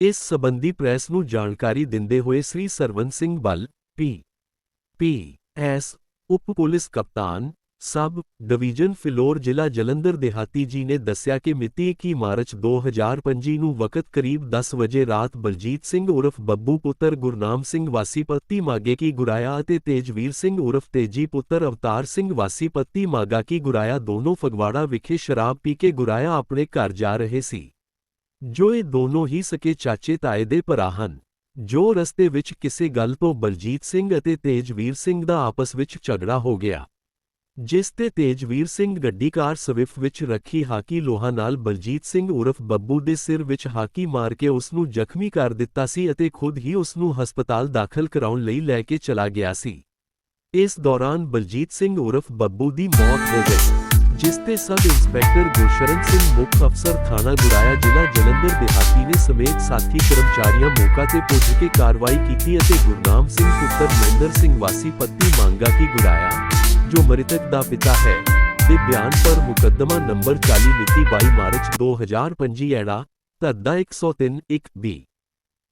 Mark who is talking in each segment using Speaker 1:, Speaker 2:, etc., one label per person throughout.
Speaker 1: ਇਸ ਸਬੰਧੀ ਪ੍ਰੈਸ ਨੂੰ ਜਾਣਕਾਰੀ ਦਿੰਦੇ ਹੋਏ ਸ੍ਰੀ ਸਰਵਨ ਸਿੰਘ ਬਲ ਪੀ ਪੀ, ਐਸ, ਉਪ ਪੁਲਿਸ ਕਪਤਾਨ, ਸਬ ਡਿਵੀਜ਼ਨ ਫਿਲੌਰ ਜ਼ਿਲ੍ਹਾ ਜਲੰਧਰ ਦੇਹਾਤੀ ਜੀ ਨੇ ਦੱਸਿਆ ਕਿ ਮਿਤੀ 21 ਮਾਰਚ 2025 ਨੂੰ ਵਕਤ ਕਰੀਬ 10 ਵਜੇ ਰਾਤ ਬਲਜੀਤ ਸਿੰਘ ਉਰਫ ਬੱਬੂ ਪੁੱਤਰ ਗੁਰਨਾਮ ਸਿੰਘ ਵਾਸੀ ਪੱਤੀ ਮਾਗੇ ਕੀ ਗੁਰਾਇਆ ਅਤੇ ਤੇਜਵੀਰ ਸਿੰਘ ਉਰਫ ਤੇਜੀ ਪੁੱਤਰ ਅਵਤਾਰ ਸਿੰਘ ਵਾਸੀ ਪੱਤੀ ਮਾਗਾ ਕੀ ਗੁਰਾਇਆ ਦੋਨੋਂ ਫਗਵਾੜਾ ਵਿਖੇ ਸ਼ਰਾਬ ਪੀ ਕੇ ਗੁਰਾਇਆ ਆਪਣੇ ਘਰ ਜਾ ਰਹੇ ਸੀ। ਜੋ ਇਹ ਦੋਨੋਂ ਹੀ ਸਕੇ ਚਾਚੇ ਤਾਏ ਦੇ ਭਰਾ ਹਨ, ਜੋ ਰਸਤੇ ਵਿੱਚ ਕਿਸੇ ਗੱਲ ਤੋਂ ਬਲਜੀਤ ਸਿੰਘ ਅਤੇ ਤੇਜਵੀਰ ਸਿੰਘ ਦਾ ਆਪਸ ਵਿੱਚ ਝਗੜਾ ਹੋ ਗਿਆ, ਜਿਸ ਤੇ ਤੇਜਵੀਰ ਸਿੰਘ ਗੱਡੀ ਕਾਰ ਸਵਿਫਟ ਵਿੱਚ ਰੱਖੀ ਹਾਕੀ ਲੋਹਾ ਨਾਲ ਬਲਜੀਤ ਸਿੰਘ ਉਰਫ ਬੱਬੂ ਦੇ ਸਿਰ ਵਿੱਚ ਹਾਕੀ ਮਾਰ ਕੇ ਉਸ ਨੂੰ ਜ਼ਖਮੀ ਕਰ ਦਿੱਤਾ ਸੀ ਅਤੇ ਖੁਦ ਹੀ ਉਸ ਨੂੰ ਹਸਪਤਾਲ ਦਾਖਲ ਕਰਾਉਣ ਲਈ ਲੈ ਕੇ ਚਲਾ ਗਿਆ ਸੀ। ਇਸ ਦੌਰਾਨ ਬਲਜੀਤ ਸਿੰਘ ਉਰਫ ਬੱਬੂ ਦੀ ਮੌਤ ਹੋ ਗਈ। ਜਿਸ ਤੇ ਸਬ ਇੰਸਪੈਕਟਰ ਗੁਰਸ਼ਰਨ ਸਿੰਘ ਮੁੱਖ ਅਫਸਰ ਥਾਣਾ ਗੁਰਾਇਆ ਜ਼ਿਲ੍ਹਾ ਜਲੰਧਰ, ਦਿਹਾਤੀ ਨੇ ਸਮੇਤ ਸਾਥੀ ਕਰਮਚਾਰੀਆਂ ਮੌਕਾ ਤੇ ਪੁੱਜ ਕੇ ਕਾਰਵਾਈ ਕੀਤੀ ਅਤੇ ਗੁਰਨਾਮ ਸਿੰਘ ਪੁੱਤਰ ਮਹਿੰਦਰ ਸਿੰਘ ਵਾਸੀ ਪੱਤੀ ਮੰਗਾ ਕੀ ਗੁਰਾਇਆ ਜੋ ਮ੍ਰਿਤਕ ਦਾ ਪਿਤਾ ਹੈ, ਦੇ ਬਿਆਨ ਪਰ ਮੁਕੱਦਮਾ ਨੰਬਰ 40 ਮਿਤੀ 22 ਮਾਰਚ 2025 ਐੜਾ ਧੱਦਾ 103 1 ਬੀ।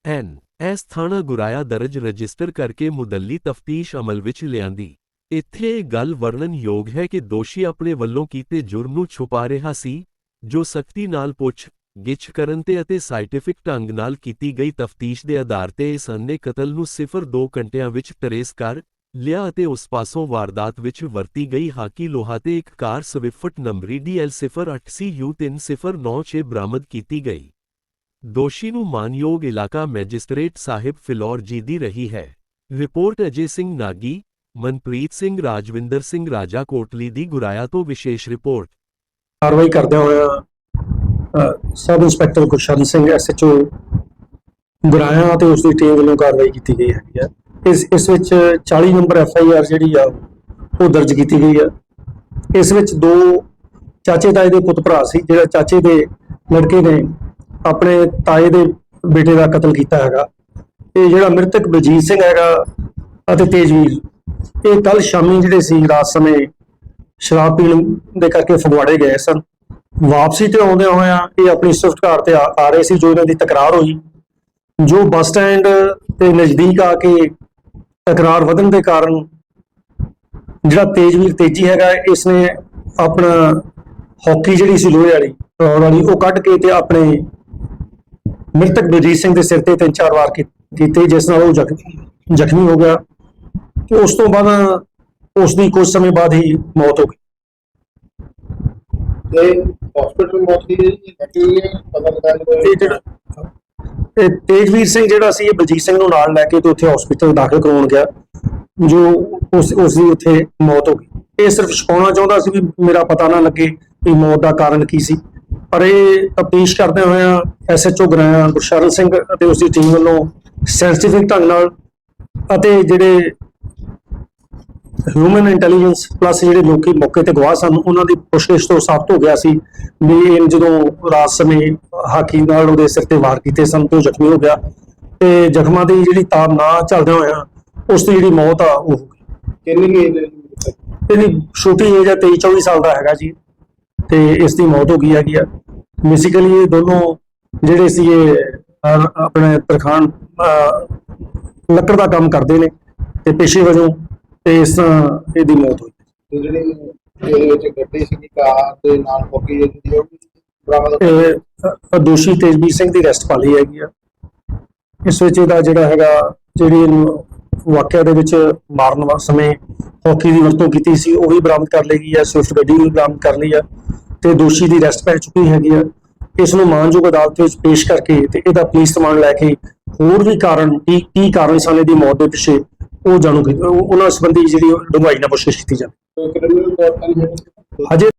Speaker 1: ਐਨ। ਐਸ ਥਾਣਾ ਗੁਰਾਇਆ ਦਰਜ ਰਜਿਸਟਰ ਕਰਕੇ ਮੁਦੱਲੀ ਤਫਤੀਸ਼ ਅਮਲ ਵਿੱਚ ਲਿਆਂਦੀ। ਇੱਥੇ ਇਹ ਗੱਲ ਵਰਣਨਯੋਗ ਹੈ ਕਿ ਦੋਸ਼ੀ ਆਪਣੇ ਵੱਲੋਂ ਕੀਤੇ ਜੁਰਮ ਨੂੰ ਛੁਪਾ ਰਿਹਾ ਸੀ, ਜੋ ਸਖਤੀ ਨਾਲ ਪੁੱਛ, ਗਿੱਛ ਕਰਨ ਤੇ ਅਤੇ ਸਾਇੰਟਿਫਿਕ ਢੰਗ ਨਾਲ ਕੀਤੀ ਗਈ ਤਫਤੀਸ਼ ਦੇ ਆਧਾਰ ਤੇ ਇਸ ਅੰਨੇ ਕਤਲ ਨੂੰ 0.2 ਘੰਟਿਆਂ ਵਿੱਚ ਟਰੇਸ ਕਰ ਲਿਆ ਅਤੇ ਉਸ ਪਾਸੋਂ ਵਾਰਦਾਤ ਵਿੱਚ ਵਰਤੀ ਗਈ ਹਾਕੀ ਲੋਹਾ ਤੇ ਇੱਕ ਕਾਰ ਸਵਿਫਟ ਨੰਬਰੀ DL08CU3096 ਬਰਾਮਦ ਕੀਤੀ ਗਈ। ਦੋਸ਼ੀ ਨੂੰ ਮਾਨਯੋਗ ਇਲਾਕਾ ਮੈਜਿਸਟ੍ਰੇਟ ਸਾਹਿਬ ਫਿਲੌਰ ਜੀ ਦੀ ਰਹੀ ਹੈ। ਰਿਪੋਰਟ ਅਜੇ ਸਿੰਘ ਨਾਗੀ ਮਨਪ੍ਰੀਤ ਸਿੰਘ, ਰਾਜਵਿੰਦਰ ਸਿੰਘ, ਰਾਜਾ ਕੋਟਲੀ ਦੀ ਗੁਰਾਇਆ ਤੋਂ ਵਿਸ਼ੇਸ਼ ਰਿਪੋਰਟ।
Speaker 2: ਕਾਰਵਾਈ ਕਰਦਿਆਂ ਹੋਇਆ sub inspector Gursharan Singh SHO Guraya ਤੇ ਉਸ ਦੀ ਟੀਮ ਵੱਲੋਂ ਕਾਰਵਾਈ ਕੀਤੀ ਗਈ ਹੈਗੀ ਆ ਇਸ ਇਸ ਵਿੱਚ 40 ਨੰਬਰ ਐਫਆਈਆਰ ਜਿਹੜੀ ਆ, ਉਹ ਦਰਜ ਕੀਤੀ ਗਈ ਆ ਇਸ ਵਿੱਚ ਦੋ ਚਾਚੇ ਤਾਏ ਦੇ ਪੁੱਤ ਭਰਾ ਸੀ, ਜਿਹੜਾ ਚਾਚੇ ਦੇ ਲੜਕੇ ਨੇ ਆਪਣੇ ਤਾਏ ਦੇ ਬੇਟੇ ਦਾ ਕਤਲ ਕੀਤਾ ਹੈਗਾ। ਇਹ ਜਿਹੜਾ ਮ੍ਰਿਤਕ ਬਲਜੀਤ ਸਿੰਘ ਹੈਗਾ ਅਤੇ ਤੇਜਵੀਰ। ਇਹ ਕੱਲ ਸ਼ਾਮੀ ਜਿਹੜੇ ਸੀ, ਰਾਤ ਸਮੇਂ ਸ਼ਰਾਬ ਪੀਣ ਦੇ ਕਰਕੇ ਫਗਵਾੜੇ ਗਏ ਸਨ। ਵਾਪਸੀ ਤੇ ਆਉਂਦਿਆਂ ਹੋਇਆ ਇਹ ਆਪਣੀ ਸਵਿਫਟ ਕਾਰ ਤੇ ਆ ਰਹੇ ਸੀ, ਜੋ ਇਹਨਾਂ ਦੀ ਤਕਰਾਰ ਹੋਈ। ਜੋ ਬੱਸ ਸਟੈਂਡ ਤੇ ਨਜ਼ਦੀਕ ਆ ਕੇ ਤਕਰਾਰ ਵਧਣ ਦੇ ਕਾਰਨ ਜਿਹੜਾ ਤੇਜਵੀਰ ਤੇਜੀ ਹੈਗਾ ਇਸ ਨੇ ਆਪਣਾ ਹਾਕੀ ਜਿਹੜੀ ਸੀ ਲੋਹੇ ਵਾਲੀ ਰੌੜ ਵਾਲੀ, ਉਹ ਕੱਢ ਕੇ ਤੇ ਆਪਣੇ ਮ੍ਰਿਤਕ ਬਲਜੀਤ ਸਿੰਘ ਦੇ ਸਿਰ ਤੇ ਤਿੰਨ ਚਾਰ ਵਾਰ ਕੀਤੇ ਜਿਸ ਨਾਲ ਉਹ ਜ਼ਖਮੀ ਹੋ ਗਿਆ। ਤੇ ਉਸ ਤੋਂ ਬਾਅਦ ਉਸ ਦੀ ਕੁਝ ਸਮੇਂ ਬਾਅਦ ਹੀ ਮੌਤ ਹੋ ਗਈ।
Speaker 3: ਤੇ ਹਸਪੀਟਲ ਮੌਤ ਦੀ ਹੈ? ਪਤਾ ਲੱਗਾ
Speaker 2: ਇਹ ਤੇਜਵੀਰ ਸਿੰਘ ਜਿਹੜਾ ਸੀ ਇਹ ਬਲਜੀਤ ਸਿੰਘ ਨੂੰ ਨਾਲ ਲੈ ਕੇ ਤੇ ਉੱਥੇ ਹਸਪੀਟਲ ਦਾਖਲ ਕਰਵਾਉਣ ਗਿਆ ਜੋ ਉਸ ਉਸ ਦੀ ਉੱਥੇ ਮੌਤ ਹੋ ਗਈ। ਇਹ ਸਿਰਫ ਛਪਾਉਣਾ ਚਾਹੁੰਦਾ ਸੀ ਵੀ ਮੇਰਾ ਪਤਾ ਨਾ ਲੱਗੇ ਵੀ ਮੌਤ ਦਾ ਕਾਰਨ ਕੀ ਸੀ। ਪਰ ਇਹ ਤਫਤੀਸ਼ ਕਰਦੇ ਹੋਇਆ ਐਸਐਚਓ ਗਰਾਇਆ ਗੁਰਸ਼ਰਨ ਸਿੰਘ ਅਤੇ ਉਸ ਦੀ ਟੀਮ ਵੱਲੋਂ ਸੈਂਸਿਟਿਵ ਢੰਗ ਨਾਲ ਅਤੇ ਜਿਹੜੇ ਹਿਊਮਨ ਇੰਟੈਲੀਜੈਂਸ ਪਲੱਸ ਜਿਹੜੇ ਲੋਕੀ ਮੌਕੇ ਤੇ ਗਵਾਹ ਸਨ ਉਹਨਾਂ ਦੀ ਪੁੱਛਗਿੱਛ ਤੋਂ ਸਾਬਤ ਹੋ ਗਿਆ ਸੀ ਵੀ ਇਹ ਜਦੋਂ ਰਾਤ ਸਮੇਂ ਹਾਕੀ ਨਾਲ ਉਹਦੇ ਸਿਰ ਤੇ ਵਾਰ ਕੀਤੇ ਸਨ ਤੇ ਜ਼ਖਮੀ ਹੋ ਗਿਆ ਤੇ ਜ਼ਖਮਾਂ ਦੀ ਜਿਹੜੀ ਤਾਬ ਨਾ ਚੱਲਦਿਆਂ ਹੋਇਆ ਉਸ ਦੀ ਜਿਹੜੀ ਮੌਤ ਆ ਉਹ ਹੋ ਗਈ
Speaker 3: ਕਿੰਨੀ ਏਜ?
Speaker 2: ਇਹਦੀ ਛੋਟੀ ਏਜ ਹੈ 23 24 ਸਾਲ ਦਾ ਹੈਗਾ ਜੀ ਤੇ ਇਸ ਦੀ ਮੌਤ ਹੋ ਗਈ ਹੈਗੀ ਆ ਬੇਸਿਕਲੀ ਇਹ ਦੋਨੋਂ ਜਿਹੜੇ ਸੀ ਇਹ ਆਪਣੇ ਤਰਖਾਨ ਲੱਕੜ ਦਾ ਕੰਮ ਕਰਦੇ ਨੇ ਤੇ ਪੇਸ਼ੇ ਵਜੋਂ ਤੇ ਇਸ ਤਰ੍ਹਾਂ ਇਹਦੀ ਮੌਤ ਹੋਈ।
Speaker 3: ਤੇ ਜਿਹੜੀ ਇਹਦੇ ਵਿੱਚ ਗੱਡੀ ਸੀ ਕਾਰ ਦੇ ਨਾਲ ਪੱਕੀ ਜਿਹੜੀ ਉਹ ਵੀ ਬਰਾਮਦ
Speaker 2: ਇਹ ਦੋਸ਼ੀ ਤੇਜਵੀਰ ਸਿੰਘ ਦੀ ਅਰੈਸਟ ਪਾ ਲਈ ਹੈਗੀ ਆ। ਇਸ ਵਿੱਚ ਇਹਦਾ ਜਿਹੜਾ ਹੈਗਾ ਜਿਹੜੀ ਇਹਨੂੰ ਵਾਕਿਆ ਦੇ ਵਿੱਚ ਮਾਰਨ ਵਾ ਸਮੇਂ ਹੌਕੀ ਦੀ ਵਰਤੋਂ ਕੀਤੀ ਸੀ ਉਹ ਵੀ ਬਰਾਮਦ ਕਰ ਲਈ ਗਈ ਹੈ ਸਵਿਫਟ ਗੱਡੀ ਵੀ ਬਰਾਮਦ ਕਰ ਲਈ ਆ ਤੇ ਦੋਸ਼ੀ ਦੀ ਅਰੈਸਟ ਪੈ ਚੁੱਕੀ ਹੈਗੀ ਆ। ਇਸ ਨੂੰ ਮਾਨਯੋਗ ਅਦਾਲਤ ਵਿੱਚ ਪੇਸ਼ ਕਰਕੇ ਤੇ ਇਹਦਾ ਪੁਲਿਸ ਸਮਾਨ ਲੈ ਕੇ ਹੋਰ ਵੀ ਕਾਰਨ ਕੀ ਕੀ ਕਾਰਨ ਸਨ ਇਹਦੀ ਮੌਤ ਦੇ ਪਿੱਛੇ ਉਹ ਜਾਣੂ ਕੀ- ਉਹ- ਉਹਨਾਂ ਸੰਬੰਧੀ ਜਿਹੜੀ ਡੂੰਘਾਈ ਨਾਲ ਪੁੱਛਗਿੱਛ ਕੀਤੀ ਜਾਵੇ।
Speaker 3: ਕ੍ਰਿਮੀਨਲ ਤੌਰ ਤੇ ਨਹੀਂ ਹੈ
Speaker 2: ਹਜੇ